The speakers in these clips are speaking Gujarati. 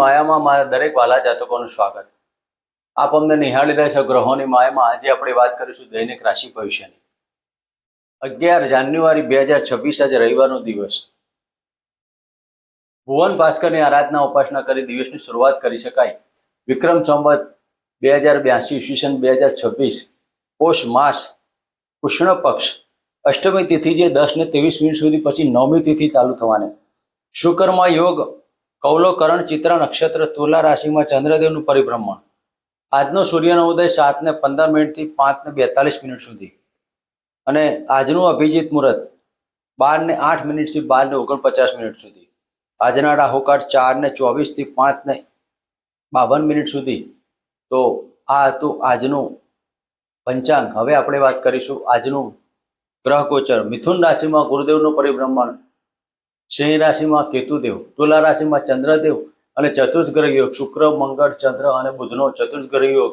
માયામાં મારા દરેક વાલા જાતકોનું સ્વાગત. આપ અમને નિહાળી રહ્યા છો ગ્રહોની માયામાં. આજે આપણે વાત કરીશું દૈનિક રાશિ ભવિષ્યની. અગિયાર જાન્યુઆરી બે હજાર છવ્વીસ આજે રવિવારનો દિવસ. ભુવન ભાસ્કરની આરાધના ઉપાસના કરી દિવસની શરૂઆત કરી શકાય. વિક્રમ સંવત બે હજાર બ્યાસી, ઈસવીસન બે હજાર છવ્વીસ. પોષ માસ, કૃષ્ણ પક્ષ. અષ્ટમી તિથિ જે દસ ને ત્રેવીસ મિનિટ સુધી પછી નવમી તિથિ ચાલુ થવાની. શુકરમાં યોગ કૌલોકરણ, ચિત્ર, નક્ષત્ર, તુલા રાશિમાં ચંદ્રદેવનું પરિભ્રમણ. આજનો સૂર્યનો ઉદય સાત ને પંદર મિનિટથી પાંચ ને બેતાલીસ મિનિટ સુધી. અને આજનું અભિજીત મુહૂર્ત બાર ને આઠ મિનિટથી બાર ને ઓગણપચાસ મિનિટ સુધી. આજના રાહુકાળ ચાર ને ચોવીસથી પાંચ ને બાવન મિનિટ સુધી. તો આ હતું આજનું પંચાંગ. હવે આપણે વાત કરીશું આજનું ગ્રહ ગોચર મિથુન રાશિમાં ગુરુદેવનું પરિભ્રમણ. સિંહ રાશિમાં કેતુદેવ, તુલા રાશિમાં ચંદ્રદેવ અને ચતુર્થ ગ્રહ યોગ, શુક્ર, મંગળ, ચંદ્ર અને બુધનો ચતુર્થ ગ્રહ યોગ.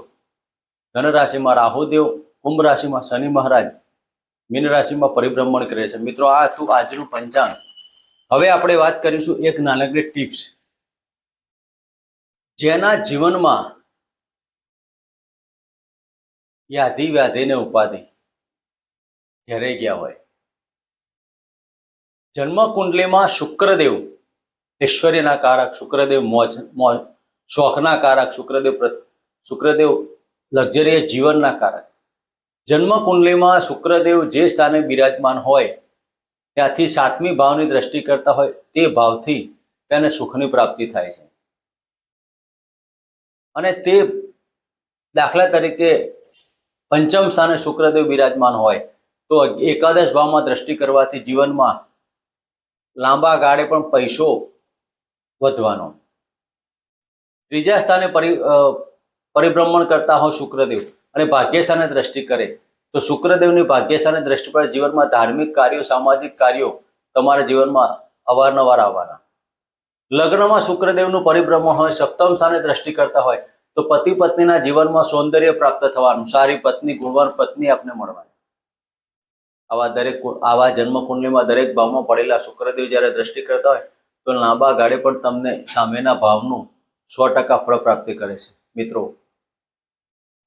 ધન રાશિમાં રાહુદેવ, કુંભ રાશિમાં શનિ મહારાજ, મીન રાશિમાં પરિભ્રમણ કરે છે. મિત્રો, આ હતું આજનું પંચાંગ હવે આપણે વાત કરીશું એક નાનકડી ટિપ્સ. જેના જીવનમાં યાધિ વ્યાધિ ને ઉપાધિ. ઘેરાઈ ગયા હોય. જન્મ કુંડલીમાં શુક્રદેવ ઐશ્વર્યના કારક શુક્રદેવ, મોજ મોજ શોખના કારક શુક્રદેવ શુક્રદેવ, લક્ઝરીય જીવનના કારક જન્મ કુંડલીમાં શુક્રદેવ જે સ્થાને બિરાજમાન હોય, ત્યાંથી સાતમી ભાવની દ્રષ્ટિ કરતા હોય, તે ભાવથી તેને સુખની પ્રાપ્તિ થાય છે. અને તે દાખલા તરીકે પંચમ સ્થાને શુક્રદેવ બિરાજમાન હોય, તો એકાદશ ભાવમાં દ્રષ્ટિ કરવાથી જીવનમાં લાંબા ગાળે પણ પૈસો વધવાનો. ત્રીજા સ્થાને પરિ પરિભ્રમણ કરતા હોય શુક્રદેવ અને ભાગ્યસ્થાને દ્રષ્ટિ કરે, તો શુક્રદેવની ભાગ્યસ્થાને દ્રષ્ટિ પર જીવનમાં ધાર્મિક કાર્યો, સામાજિક કાર્યો તમારા જીવનમાં અવારનવાર આવવાના. લગ્નમાં શુક્રદેવનું પરિભ્રમણ હોય, સપ્તમ સ્થાને દ્રષ્ટિ કરતા હોય, તો પતિ પત્નીના જીવનમાં સૌંદર્ય પ્રાપ્ત થવાનું, સારી પત્ની, ગુણવાન પત્ની આપને મળવાની. આવા દરેક આવા જન્મ કુંડલીમાં દરેક ભાવમાં પડેલા શુક્રદેવ જ્યારે દ્રષ્ટિ કરતા હોય, તો લાંબા ગાળે પણ તમને સામેના ભાવનું સો ટકા પ્રાપ્તિ કરે છે. મિત્રો,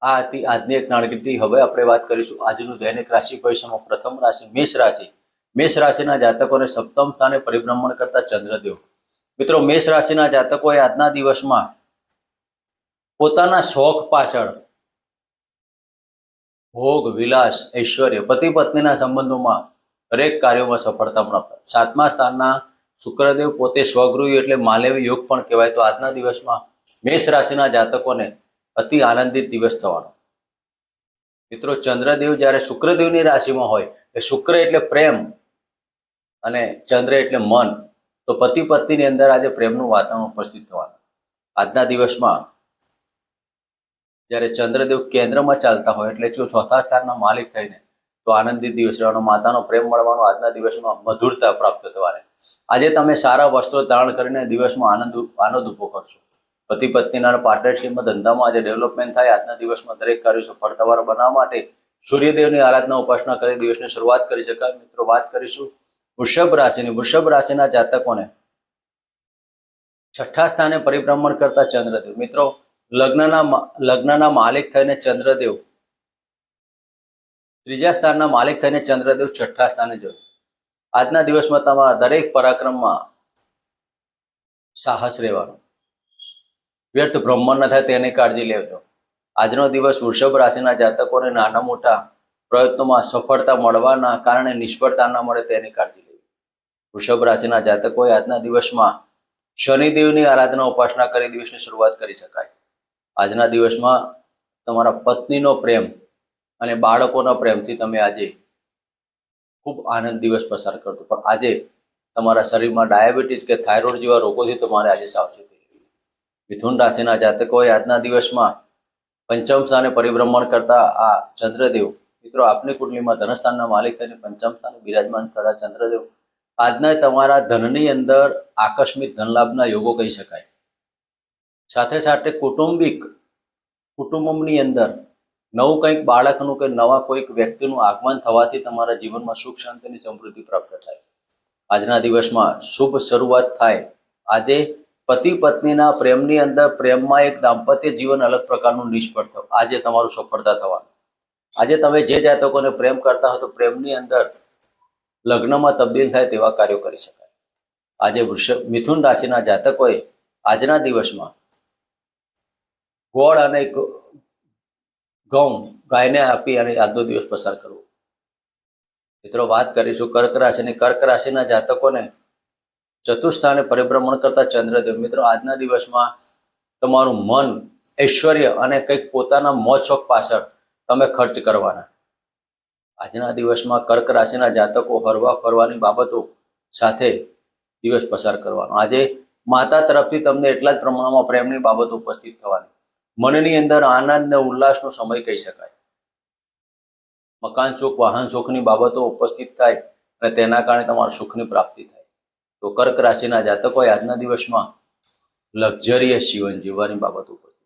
આ હતી આજની એક નાણકીથી હવે આપણે વાત કરીશું આજનું દૈનિક રાશિ. ભવિષ્યમાં પ્રથમ રાશિ મેષ રાશિ. મેષ રાશિના જાતકોને સપ્તમ સ્થાને પરિભ્રમણ કરતા ચંદ્રદેવ. મિત્રો, મેષ રાશિના જાતકોએ આજના દિવસમાં પોતાના શોખ પાછળ ભોગ, વિલાસ, ઐશ્વર્ય પતિ પત્નીના સંબંધોમાં દરેક કાર્યોમાં સફળતા મળે સાતમા સ્થાનના શુક્રદેવ પોતે સ્વગૃહી એટલે માલેવી યોગ પણ કહેવાય. તો આજના દિવસમાં મેષ રાશિના જાતકોને અતિ આનંદિત દિવસ થવાનો. મિત્રો, ચંદ્રદેવ જ્યારે શુક્રદેવની રાશિમાં હોય, એ શુક્ર એટલે પ્રેમ અને ચંદ્ર એટલે મન. તો પતિ પત્નીની અંદર આજે પ્રેમનું વાતાવરણ ઉપસ્થિત થવાનું. આજના દિવસમાં જ્યારે ચંદ્રદેવ કેન્દ્રમાં ચાલતા હોય એટલે જો ચોથા સ્થાનના માલિક થઈને તો આનંદિત દિવસ રહેવાનો, માતાનો પ્રેમ મળવાનો, આજના દિવસમાં મધુરતા પ્રાપ્ત થવાની. આજે તમે સારા વસ્ત્રો ધારણ કરીને દિવસમાં આનંદ આનંદ ઊભો કરશો. પતિ પત્નીના પાર્ટનરશીપમાં ધંધામાં આજે ડેવલપમેન્ટ થાય, આજના દિવસમાં દરેક કાર્ય સફળતાવાળા બનાવવા માટે સૂર્યદેવની આરાધના, ઉપાસના કરી દિવસની શરૂઆત કરી શકાય. મિત્રો, વાત કરીશું વૃષભ રાશિની. વૃષભ રાશિના જાતકોને છઠ્ઠા સ્થાને પરિભ્રમણ કરતા ચંદ્રદેવ. મિત્રો લગ્નના લગ્નના માલિક થઈને ચંદ્રદેવ, ત્રીજા સ્થાનના માલિક થઈને ચંદ્રદેવ છઠ્ઠા સ્થાને જોયું. આજના દિવસમાં તમારા દરેક પરાક્રમમાં સાહસ રહેવાનું. વ્યર્થ ભ્રમણ ન થાય તેની કાળજી લેજો. આજનો દિવસ વૃષભ રાશિના જાતકોને નાના મોટા પ્રયત્નોમાં સફળતા મળવાના કારણે નિષ્ફળતા ન મળે તેની કાળજી લેવી. વૃષભ રાશિના જાતકોએ આજના દિવસમાં શનિદેવની આરાધના ઉપાસના કરી દિવસની શરૂઆત કરી શકાય. આજના દિવસમાં તમારા પત્નીનો પ્રેમ અને બાળકોના પ્રેમથી તમે આજે ખૂબ આનંદ દિવસ પસાર કરતો પણ આજે તમારા શરીરમાં ડાયાબિટીસ કે થાઇરોઇડ જેવા રોગોથી તમારે આજે સાવચેતી મિથુન રાશિના જાતકોએ આજના દિવસમાં પંચમ સ્થાને પરિભ્રમણ કરતા આ ચંદ્રદેવ, મિત્રો આપની કુંડલીમાં ધનસ્થાનના માલિક થઈને પંચમ સ્થાને બિરાજમાન થતા ચંદ્રદેવ, આજના તમારા ધનની અંદર આકસ્મિક ધનલાભના યોગો કહી શકાય. સાથે સાથે કુટુંબિક કુટુંબની અંદર નવું કંઈક બાળકનું કે નવા કોઈક વ્યક્તિનું આગમન થવાથી તમારા જીવનમાં સુખ શાંતિની સમૃદ્ધિ પ્રાપ્ત થાય. આજના દિવસમાં શુભ શરૂઆત થાય. આજે પતિ પત્નીના પ્રેમની અંદર પ્રેમમાં એક દાંપત્ય જીવન અલગ પ્રકારનું નિષ્ફળ થવું આજે તમારું સફળતા થવાનું. આજે તમે જે જાતકોને પ્રેમ કરતા હો તો પ્રેમની અંદર લગ્નમાં તબદીલ થાય તેવા કાર્યો કરી શકાય. આજે વૃષભ મિથુન રાશિના જાતકોએ આજના દિવસમાં ગોળ અને ઘઉં ગાયને આપી અને આજનો દિવસ પસાર કરવો. મિત્રો, વાત કરીશું કર્ક રાશિની. કર્ક રાશિના જાતકોને ચતુર્સ્થાને પરિભ્રમણ કરતા ચંદ્રદેવ. મિત્રો, આજના દિવસમાં તમારું મન ઐશ્વર્ય અને કંઈક પોતાના મોજ શોખ પાછળ તમે ખર્ચ કરવાના. આજના દિવસમાં કર્ક રાશિના જાતકો હરવા ફરવાની બાબતો સાથે દિવસ પસાર કરવાનો. આજે માતા તરફથી તમને એટલા જ પ્રમાણમાં પ્રેમની બાબતો ઉપસ્થિત થવાની. મનની અંદર આનંદ ને ઉલ્લાસનો સમય કહી શકાય. મકાન સુખ, વાહન સુખની બાબતો ઉપસ્થિત થાય અને તેના કારણે તમારા સુખની પ્રાપ્તિ થાય. તો કર્ક રાશિના જાતકોએ આજના દિવસમાં લક્ઝરિયસ જીવન જીવવાની બાબત ઉપસ્થિત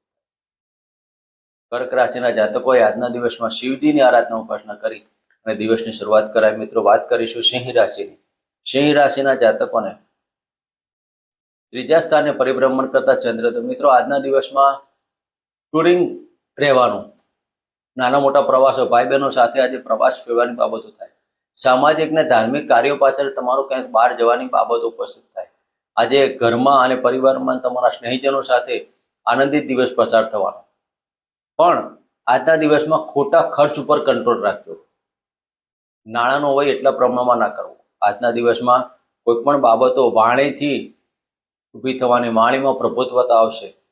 કર્ક રાશિના જાતકોએ આજના દિવસમાં શિવજીની આરાધના ઉપાસના કરી અને દિવસની શરૂઆત કરાય. મિત્રો, વાત કરીશું સિંહ રાશિની. સિંહ રાશિના જાતકોને ત્રીજા સ્થાને પરિભ્રમણ કરતા ચંદ્ર. તો મિત્રો, આજના દિવસમાં ટુરિંગ રહેવાનું. નાના મોટા પ્રવાસો ભાઈ બહેનો સાથે આજે પ્રવાસ ફેરવાની બાબતો થાય. સામાજિક ને ધાર્મિક કાર્યો પાછળ તમારું ક્યાંક બહાર જવાની બાબતો ઉપસ્થિત થાય. આજે ઘરમાં અને પરિવારમાં તમારા સ્નેહીજનો સાથે આનંદિત દિવસ પસાર થવાનો. પણ આજના દિવસમાં ખોટા ખર્ચ ઉપર કંટ્રોલ રાખજો. નાણાંનો હોય એટલા પ્રમાણમાં ના કરવો. આજના દિવસમાં કોઈ પણ બાબતો વાણીથી ઊભી થવાની વાણીમાં પ્રભુત્વતા આવશે.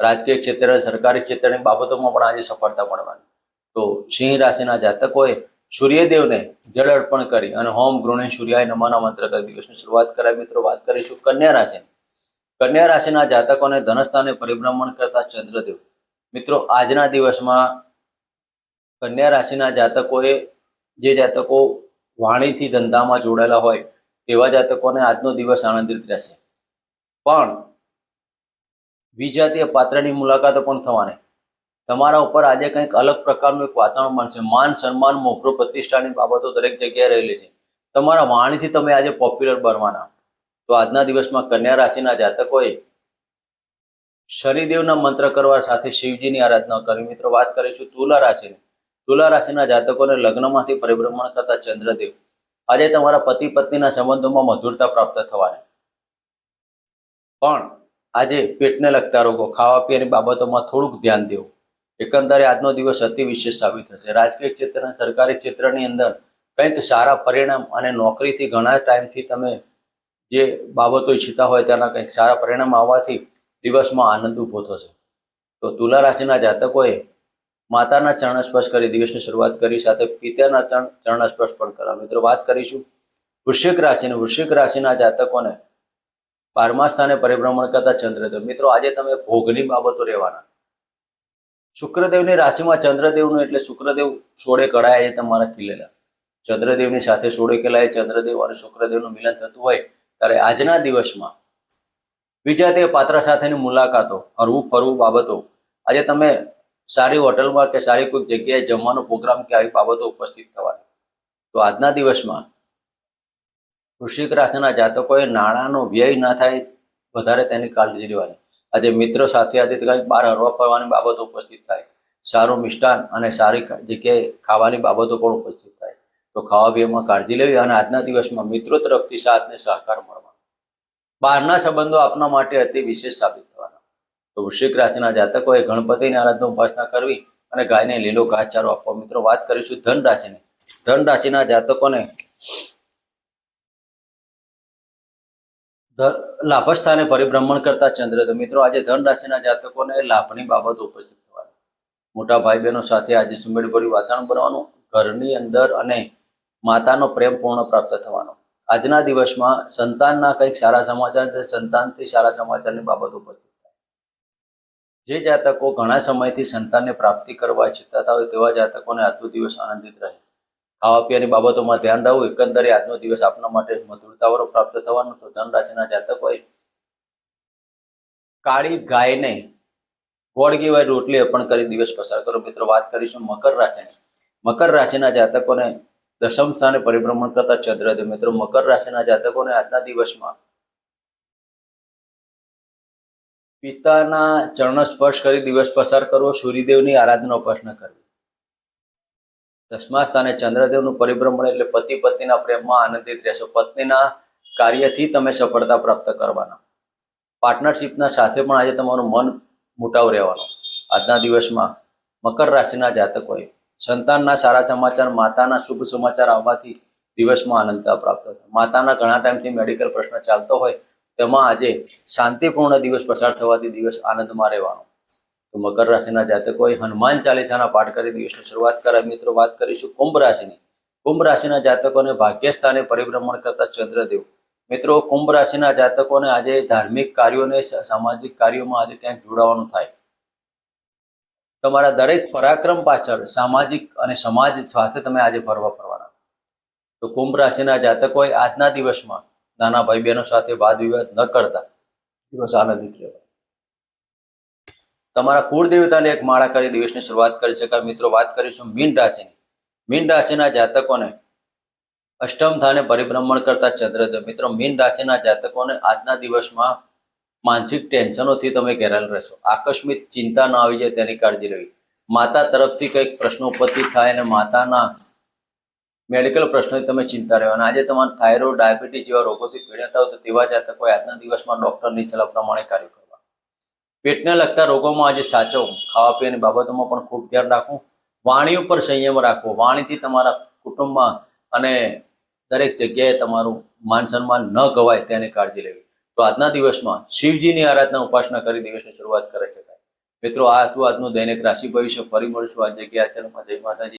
રાજકીય ક્ષેત્ર, સરકારી ક્ષેત્રની બાબતોમાં પણ આજે સફળતા મળવાની. તો સિંહ રાશિના જાતકોએ સૂર્યદેવને જળ અર્પણ કરી અને હોમ ગૃહિણી સૂર્યાય નમાના મંત્ર દિવસની શરૂઆત કરાય મિત્રો, વાત કરીશું કન્યા રાશિ કન્યા રાશિના જાતકોને ધનસ્થાને પરિભ્રમણ કરતા ચંદ્રદેવ. મિત્રો, આજના દિવસમાં કન્યા રાશિના જાતકોએ જે જાતકો વાણીથી ધંધામાં જોડાયેલા હોય, તેવા જાતકોને આજનો દિવસ આનંદિત રહેશે. પણ વિજાતીય પાત્રની મુલાકાતો પણ થવાની. તમારા ઉપર આજે કંઈક અલગ પ્રકારનું એક વાતાવરણ બનશે. માન, સન્માન મોખરો પ્રતિષ્ઠાની બાબતો દરેક જગ્યાએ રહેલી છે. તમારા વાણીથી તમે આજે પોપ્યુલર બનવાના. તો આજના દિવસમાં કન્યા રાશિના જાતકોએ શનિદેવના મંત્ર કરવા સાથે શિવજીની આરાધના કરી. મિત્રો, વાત કરીશું તુલા રાશિની. તુલા રાશિના જાતકોને લગ્નમાંથી પરિભ્રમણ કરતા ચંદ્રદેવ. આજે તમારા પતિ પત્નીના સંબંધોમાં મધુરતા પ્રાપ્ત થવાની. પણ આજે પેટને લગતા રોગો, ખાવા પીવાની બાબતોમાં થોડુંક ધ્યાન દેવું. એકંદરે આજનો દિવસ અતિ વિશેષ સાબિત થશે. રાજકીય ક્ષેત્ર અને સરકારી ક્ષેત્રની અંદર કંઈક સારા પરિણામ અને નોકરીથી ઘણા ટાઈમથી તમે જે બાબતો ઈચ્છતા હોય તેના કંઈક સારા પરિણામ આવવાથી દિવસમાં આનંદ ઊભો થશે. તો તુલા રાશિના જાતકોએ માતાના ચરણ સ્પર્શ કરી દિવસની શરૂઆત કરી, સાથે પિતાના ચરણ ચરણ સ્પર્શ પણ કરવા મિત્રો, વાત કરીશું વૃશ્ચિક રાશિની. વૃશ્ચિક રાશિના જાતકોને બારમા સ્થાને પરિભ્રમણ કરતા ચંદ્રદેવ. મિત્રો, આજે તમે ભોગની બાબતો રહેવાના. શુક્રદેવની રાશિમાં ચંદ્રદેવનું એટલે શુક્રદેવ સોળે કળાએ તમારા કિલ્લેલા ચંદ્રદેવની સાથે સોળે કળાએ ચંદ્રદેવ અને શુક્રદેવનું મિલન થતું હોય ત્યારે આજના દિવસમાં બીજા તે પાત્ર સાથેની મુલાકાતો, હરવું ફરવું બાબતો. આજે તમે સારી હોટલમાં કે સારી કોઈક જગ્યાએ જમવાનો પ્રોગ્રામ કે આવી બાબતો ઉપસ્થિત થવાની. તો આજના દિવસમાં વૃશ્ચિક રાશિના જાતકોએ નાણાંનો વ્યય ના થાય, વધારે તેની કાળજી લેવાની આજે મિત્રો સાથે આજે કંઈક બહાર હરવા ફરવાની બાબતો ઉપસ્થિત થાય. સારું મિષ્ટાન અને સારી જગ્યાએ ખાવાની બાબતો પણ ઉપસ્થિત થાય. તો ખાવા પીવામાં કાળજી લેવી અને આજના દિવસમાં મિત્રો તરફથી સાથ ને સહકાર મળવાનો. બહારના સંબંધો આપના માટે અતિ વિશેષ સાબિત થવાના. તો વૃશ્ચિક રાશિના જાતકોએ ગણપતિની આરાધના ઉપાસના કરવી અને ગાયને લીલો ઘાસચારો આપવો. મિત્રો, વાત કરીશું ધન રાશિની ધન રાશિના જાતકોને લાભસ્થાને પરિભ્રમણ કરતા ચંદ્ર. તો મિત્રો, આજે ધન રાશિના જાતકોને લાભની બાબત ઉપસ્થિત થવાની. મોટા ભાઈ બહેનો સાથે આજે સુમેળભર્યું વાતાવરણ બનવાનું ઘરની અંદર અને માતાનો પ્રેમ પૂર્ણ પ્રાપ્ત થવાનો. આજના દિવસમાં સંતાનના કંઈક સારા સમાચાર સંતાનથી સારા સમાચારની બાબત ઉપસ્થિત થાય. જે જાતકો ઘણા સમયથી સંતાનને પ્રાપ્તિ કરવા ઈચ્છતા હોય તેવા જાતકોને આજનો દિવસ આનંદિત રહે. ખાવા પીવાની બાબતોમાં ધ્યાન રાખવું, એકંદરે આજનો દિવસ આપના માટે મધુરતાવરો પ્રાપ્ત થવાનો તો ધન રાશિના હોય કાળી ગાયને ગોળ ગેવાય રોટલી અર્પણ કરી દિવસ પસાર કરો. મિત્રો, વાત કરીશું મકર રાશિની. મકર રાશિના જાતકોને દસમ સ્થાને પરિભ્રમણ કરતા ચંદ્રદેવ મિત્રો, મકર રાશિના જાતકોને આજના દિવસમાં પિતાના ચરણ સ્પર્શ કરી દિવસ પસાર કરવો, સૂર્યદેવની આરાધના ઉપાસના કરવી. દસમા સ્થાને ચંદ્રદેવનું પરિભ્રમણ એટલે પતિ પત્નીના પ્રેમમાં આનંદિત રહેશો. પત્નીના કાર્યથી તમે સફળતા પ્રાપ્ત કરવાના. પાર્ટનરશિપના સાથે પણ આજે તમારું મન મુટાવ રહેવાનો. આજના દિવસમાં મકર રાશિના જાતકોએ સંતાનના સારા સમાચાર, માતાના શુભ સમાચાર આવવાથી દિવસમાં આનંદતા પ્રાપ્ત થાય. માતાના ઘણા ટાઈમથી મેડિકલ પ્રશ્ન ચાલતો હોય, તેમાં આજે શાંતિપૂર્ણ દિવસ પસાર થવાથી દિવસ આનંદમાં રહેવાનો. તો મકર રાશિના જાતકોએ હનુમાન ચાલીસાના પાઠ કરી દિવસની શરૂઆત કરે મિત્રો, વાત કરીશું કુંભ રાશિની. કુંભ રાશિના જાતકોને ભાગ્ય સ્થાને પરિભ્રમણ કરતા ચંદ્રદેવ. મિત્રો, કુંભ રાશિના જાતકોને આજે ધાર્મિક કાર્યોને સામાજિક કાર્યોમાં આજે ક્યાંક જોડાવાનું થાય. તમારા દરેક પરાક્રમ પાછળ સામાજિક અને સમાજ સાથે તમે આજે ફરવા ફરવાના. તો કુંભ રાશિના જાતકોએ આજના દિવસમાં નાના ભાઈ બહેનો સાથે વાદ વિવાદ ન કરતા. દિવસ આનંદિત રહેવા. તમારા કુળદેવતાને એક માળા કરી દિવસની શરૂઆત કરી શકાય. મિત્રો, વાત કરીશું મીન રાશિની. મીન રાશિના જાતકોને અષ્ટમ સ્થાને પરિભ્રમણ કરતા ચંદ્રદેવ. મિત્રો, મીન રાશિના જાતકોને આજના દિવસમાં માનસિક ટેન્શનોથી તમે ઘેરાયેલ રહેશો. આકસ્મિક ચિંતા ન આવી જાય તેની કાળજી લેવી. માતા તરફથી કંઈક પ્રશ્નોપત્તિ થાય અને માતાના મેડિકલ પ્રશ્નોથી તમે ચિંતા રહેવાના આજે તમારે થાઇરોઇડ, ડાયાબિટીસ જેવા રોગોથી પીડાતા હોય તો તેવા જાતકોએ આજના દિવસમાં ડોક્ટરની સલાહ પ્રમાણે કાર્ય કરવા પેટને લગતા રોગોમાં આજે સાચો ખાવા પીવાની બાબતોમાં પણ ખૂબ ધ્યાન રાખવું. વાણી ઉપર સંયમ રાખવો. વાણીથી તમારા કુટુંબમાં અને દરેક જગ્યાએ તમારું માન સન્માન ન ગવાય તેની કાળજી લેવી. તો આજના દિવસમાં શિવજીની આરાધના ઉપાસના કરી દિવસની શરૂઆત કરી શકાય. મિત્રો, આ હતું આજનું દૈનિક રાશિ ભવિષ્ય. ફરી મળશું આ જગ્યા આચરણમાં જય માતાજી.